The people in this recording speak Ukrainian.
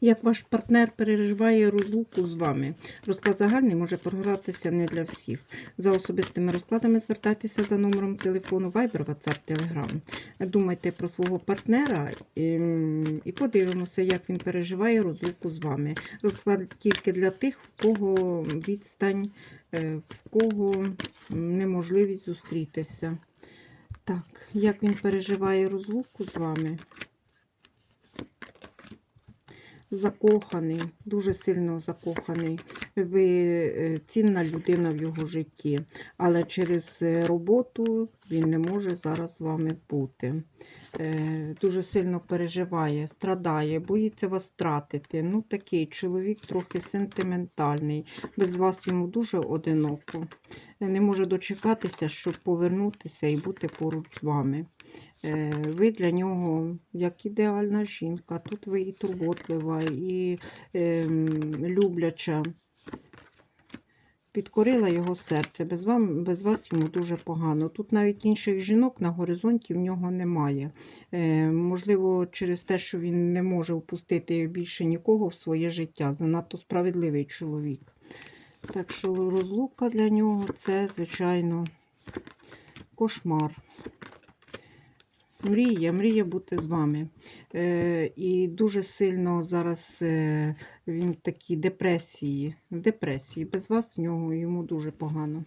Як ваш партнер переживає розлуку з вами? Розклад загальний може програтися не для всіх. За особистими розкладами звертайтеся за номером телефону Viber, WhatsApp, Telegram. Думайте про свого партнера і, і подивимося, як він переживає розлуку з вами. Розклад тільки для тих, в кого відстань, е, в кого неможливість зустрітися. Так, як він переживає розлуку з вами? Закоханий, дуже сильно закоханий. Ви е, цінна людина в його житті, але через е, роботу він не може зараз з вами бути. Е, Дуже сильно переживає, страдає, боїться вас втратити. Ну, такий чоловік трохи сентиментальний. Без вас йому дуже одиноко. Не може дочекатися, щоб повернутися і бути поруч з вами. Е, Ви для нього як ідеальна жінка. Тут ви і турботлива, і ем, любляча. Підкорила його серце. Без, вам, без вас йому дуже погано. Тут навіть інших жінок на горизонті в нього немає. Е, можливо, через те, що він не може впустити більше нікого в своє життя. Занадто справедливий чоловік. Так що розлука для нього це, звичайно, кошмар. Мріє, мріє бути з вами. Е, і дуже сильно зараз е, він в такій депресії. В депресії. Без вас в нього йому дуже погано.